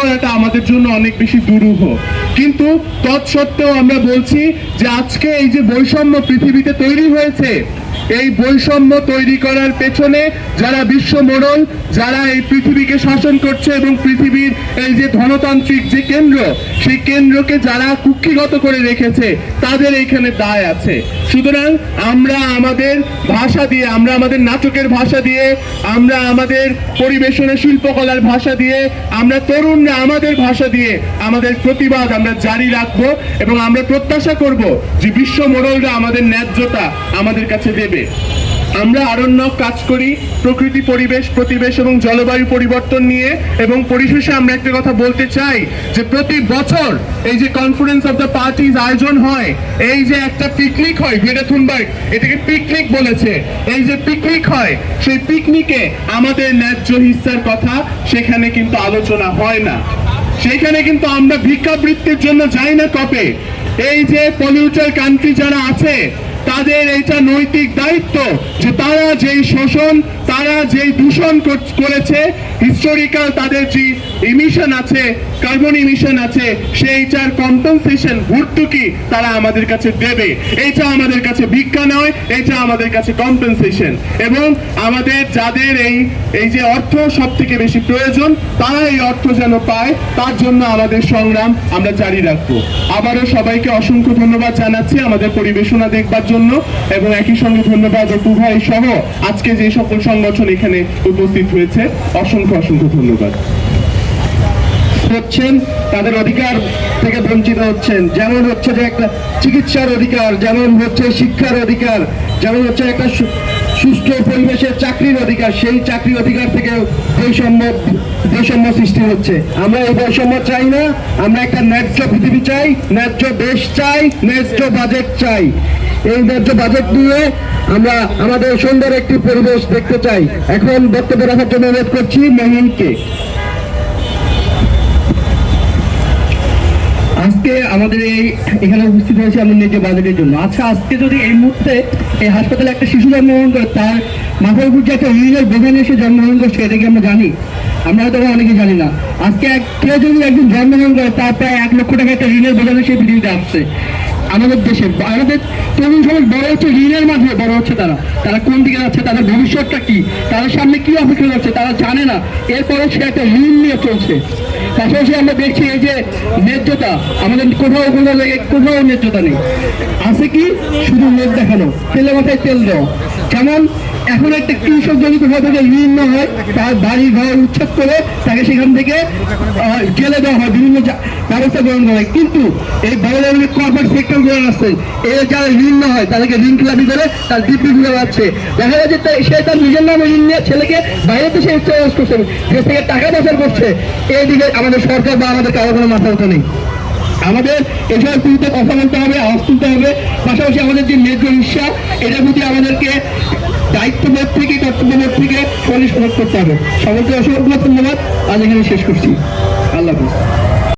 করাটা আমাদের জন্য অনেক বেশি দুরূহ। কিন্তু তৎসত্ত্বেও আমরা বলছি যে আজকে এই যে বৈষম্য পৃথিবীতে তৈরি হয়েছে, এই বৈষম্য তৈরি করার পেছনে যারা বিশ্ব মোড়ল, যারা এই পৃথিবীকে শাসন করছে এবং পৃথিবীর এই যে ধনতান্ত্রিক যে কেন্দ্র, সেই কেন্দ্রকে যারা কুক্ষিগত করে রেখেছে তাদের এইখানে দায় আছে। সুতরাং আমরা আমাদের ভাষা দিয়ে, আমরা আমাদের নাটকের ভাষা দিয়ে, আমরা আমাদের পরিবেশনের শিল্পকলার ভাষা দিয়ে, আমরা তরুণরা আমাদের ভাষা দিয়ে আমাদের প্রতিবাদ আমরা জারি রাখব এবং আমরা প্রত্যাশা করব যে বিশ্ব মোড়লরা আমাদের ন্যায্যতা আমাদের কাছে দেবে। আমরা আরণ্যক কাজ করি, প্রকৃতি পরিবেশ, প্রতিবেশ এবং জলবায়ু পরিবর্তন নিয়ে এবং পরিশেষে আমরা একটা কথা বলতে চাই যে প্রতি বছর এই যে কনফারেন্স অফ দ্য পার্টিজ আয়োজন হয়, এই যে একটা পিকনিক হয় গ্রেটা থুনবার্গ এটাকে পিকনিক বলেছে। এই যে পিকনিক হয়, সেই পিকনিকে আমাদের ন্যায্য হিস্সার কথা সেখানে কিন্তু আলোচনা হয় না। সেখানে কিন্তু আমরা ভিক্ষাবৃত্তির জন্য যাই না কপে এই যে পলিউটার কান্ট্রি যারা আছে তাদের এটা নৈতিক দায়িত্ব যে তারা যেই শোষণ তারা যে দূষণ কর- করেছে হিস্টোরিক্যাল তাদের যে ইমিশন আছে কার্বন ইমিশন আছে, সেইটার কম্পেনসেশন ভর্তুকি তারা আমাদের কাছে দেবে। এইটা আমাদের কাছে ভিক্ষা নয় এটা আমাদের কাছে কম্পেনসেশন এবং আমাদের যাদের এই এই যে অর্থ সব থেকে বেশি প্রয়োজন, তারা এই অর্থ যেন পায়, তার জন্য আমাদের সংগ্রাম আমরা জারি রাখব। আবারও সবাইকে অসংখ্য ধন্যবাদ জানাচ্ছি আমাদের পরিবেশনা দেখবার জন্য, এবং একই সঙ্গে ধন্যবাদ অপু ভাই সহ আজকে যে সকল সংগঠন এখানে উপস্থিত হয়েছে। অসংখ্য অসংখ্য ধন্যবাদ। হচ্ছেন, তাদের অধিকার থেকে বঞ্চিত হচ্ছেন। যেমন হচ্ছে যে একটা চিকিৎসার অধিকার, যেমন হচ্ছে শিক্ষার অধিকার, যেমন হচ্ছে একটা সু- সুস্থ পরিবেশের চাকরির অধিকার, সেই চাকরির অধিকার থেকে বৈষম্য বৈষম্য সৃষ্টি হচ্ছে। আমরা এই বৈষম্য চাই না, আমরা একটা ন্যায্য পৃথিবী চাই, ন্যায্য দেশ চাই, ন্যায্য বাজেট চাই। এই ন্যায্য বাজেট নিয়ে আমরা আমাদের সুন্দর একটি পরিবেশ দেখতে চাই। এখন বক্তব্য রাখার জন্য অনুরোধ করছি মহিনকে। আজকে আমাদের এই, এখানে উপস্থিত হয়েছে আমি ন্যায্য বাজেটের জন্য। আচ্ছা আজকে যদি এই মুহূর্তে এই হাসপাতালে একটা শিশু জন্মগ্রহণ করে, তার মাথার উপর যে একটা ইউনিয়ন বোঝা এসে জন্মগ্রহণ করছে এটা কি আমরা জানি? আমরা হয়তো অনেকে জানি না। আজকে এক কেউ যদি একজন জন্মগ্রহণ করে, তার প্রায় এক লক্ষ টাকা একটা ঋণের বোঝা নিয়ে সে পৃথিবীতে আসছে। আমাদের দেশে, আমাদের তরুণ সমাজ বড় হচ্ছে ঋণের মাধ্যমে বড় হচ্ছে তারা। তারা কোন দিকে যাচ্ছে, তাদের ভবিষ্যৎটা কি, তাদের সামনে কি অপেক্ষা করছে, তারা জানে না। এরপরে সে একটা ঋণ নিয়ে চলছে। পাশাপাশি আমরা দেখছি এই যে ন্যায্যতা, আমাদের কোথাও জায়গায় কোথাও ন্যায্যতা নেই। আছে কি? শুধু লোক দেখানো। তেলে মাথায় তেল দেওয়া। যেমন এখন একটা কৃষক যদি কোথাও থেকে ঋণ না হয়, তার বাড়ি ঘর উচ্ছেদ করে তাকে সেখান থেকে জেলে দেওয়া হয়, বিভিন্ন ব্যবস্থা গ্রহণ করা হয়। কিন্তু এই বড় ধরনের কর্পোরেট সেক্টরগুলো আছে এর যারা ঋণ না হয়, তাদেরকে ঋণ খেলাপি করে তার দিব্যি ঘুরে যাচ্ছে দেখা যাচ্ছে সে তার নিজের নামে ঋণ নিয়ে ছেলেকে বাইরে দেশে চাষ করছে দেশ থেকে টাকা পাচার করছে। এইদিকে আমাদের সরকার বা আমাদের কারও কোনো মাথা ব্যথা নেই। আমাদের এসব বিরুদ্ধে কথা বলতে হবে, আওয়াজ তুলতে হবে। পাশাপাশি আমাদের যে ন্যায্য হিসা এটার প্রতি আমাদেরকে দায়িত্ববোধ থেকে কর্তব্যবোধ থেকে পরিষ্কার করতে হবে। সকলকে অসংখ্য ধন্যবাদ। আজ এখানে শেষ করছি। আল্লাহ হাফিজ।